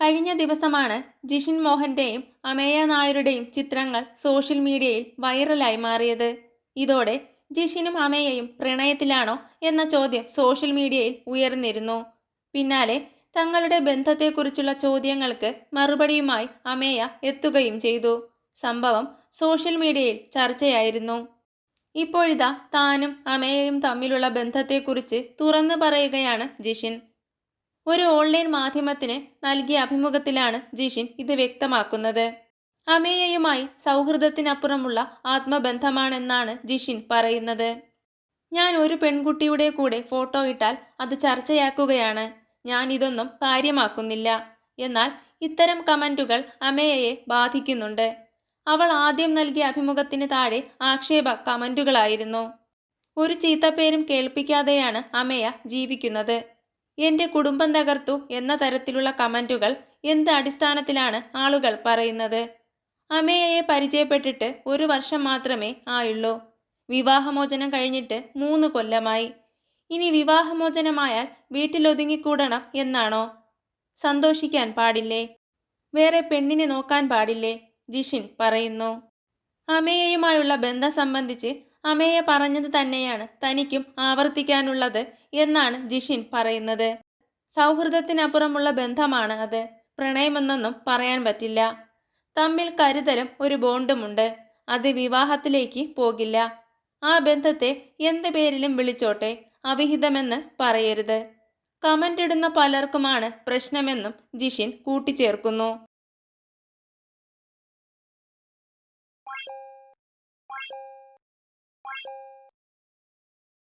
കഴിഞ്ഞ ദിവസമാണ് ജിഷിൻ മോഹന്റെയും അമേയ നായരുടെയും ചിത്രങ്ങൾ സോഷ്യൽ മീഡിയയിൽ വൈറലായി മാറിയത്. ഇതോടെ ജിഷിനും അമേയയും പ്രണയത്തിലാണോ എന്ന ചോദ്യം സോഷ്യൽ മീഡിയയിൽ ഉയർന്നിരുന്നു. പിന്നാലെ തങ്ങളുടെ ബന്ധത്തെക്കുറിച്ചുള്ള ചോദ്യങ്ങൾക്ക് മറുപടിയുമായി അമേയ എത്തുകയും ചെയ്തു. സംഭവം സോഷ്യൽ മീഡിയയിൽ ചർച്ചയായിരുന്നു. ഇപ്പോഴിതാ താനും അമേയയും തമ്മിലുള്ള ബന്ധത്തെക്കുറിച്ച് തുറന്നു പറയുകയാണ് ജിഷിൻ. ഒരു ഓൺലൈൻ മാധ്യമത്തിന് നൽകിയ അഭിമുഖത്തിലാണ് ജിഷിൻ ഇത് വ്യക്തമാക്കുന്നത്. അമേയയുമായി സൗഹൃദത്തിനപ്പുറമുള്ള ആത്മബന്ധമാണെന്നാണ് ജിഷിൻ പറയുന്നത്. ഞാൻ ഒരു പെൺകുട്ടിയുടെ കൂടെ ഫോട്ടോ ഇട്ടാൽ അത് ചർച്ചയാക്കുകയാണ്. ഞാൻ ഇതൊന്നും കാര്യമാക്കുന്നില്ല. എന്നാൽ ഇത്തരം കമന്റുകൾ അമേയയെ ബാധിക്കുന്നുണ്ട്. അവൾ ആദ്യം നൽകിയ അഭിമുഖത്തിന് താഴെ ആക്ഷേപ കമന്റുകളായിരുന്നു. ഒരു ചീത്തപ്പേരും കേൾപ്പിക്കാതെയാണ് അമേയ ജീവിക്കുന്നത്. എന്റെ കുടുംബം തകർത്തു എന്ന തരത്തിലുള്ള കമന്റുകൾ എന്ത് അടിസ്ഥാനത്തിലാണ് ആളുകൾ പറയുന്നത്? അമേയയെ പരിചയപ്പെട്ടിട്ട് ഒരു വർഷം മാത്രമേ ആയുള്ളൂ. വിവാഹമോചനം കഴിഞ്ഞിട്ട് മൂന്ന് കൊല്ലമായി. ഇനി വിവാഹമോചനമായാൽ വീട്ടിലൊതുങ്ങിക്കൂടണം എന്നാണോ? സന്തോഷിക്കാൻ പാടില്ലേ? വേറെ പെണ്ണിനെ നോക്കാൻ പാടില്ലേ? ജിഷിൻ പറയുന്നു. അമേയയുമായുള്ള ബന്ധം സംബന്ധിച്ച് അമേയ പറഞ്ഞത് തന്നെയാണ്. തനിക്കും ആവർത്തിക്കാനുള്ളത് എന്നാണ് ജിഷിൻ പറയുന്നത്. സൗഹൃദത്തിനപ്പുറമുള്ള ബന്ധമാണ് അത്. പ്രണയമെന്നൊന്നും പറയാൻ പറ്റില്ല. തമ്മിൽ കരുതലും ഒരു ബോണ്ടുമുണ്ട്. അത് വിവാഹത്തിലേക്ക് പോകില്ല. ആ ബന്ധത്തെ എന്ത് പേരിലും വിളിച്ചോട്ടെ അവിഹിതമെന്ന് പറയരുത്. കമന്റ് ഇടുന്ന പലർക്കുമാണ് പ്രശ്നമെന്നും ജിഷിൻ കൂട്ടിച്ചേർക്കുന്നു.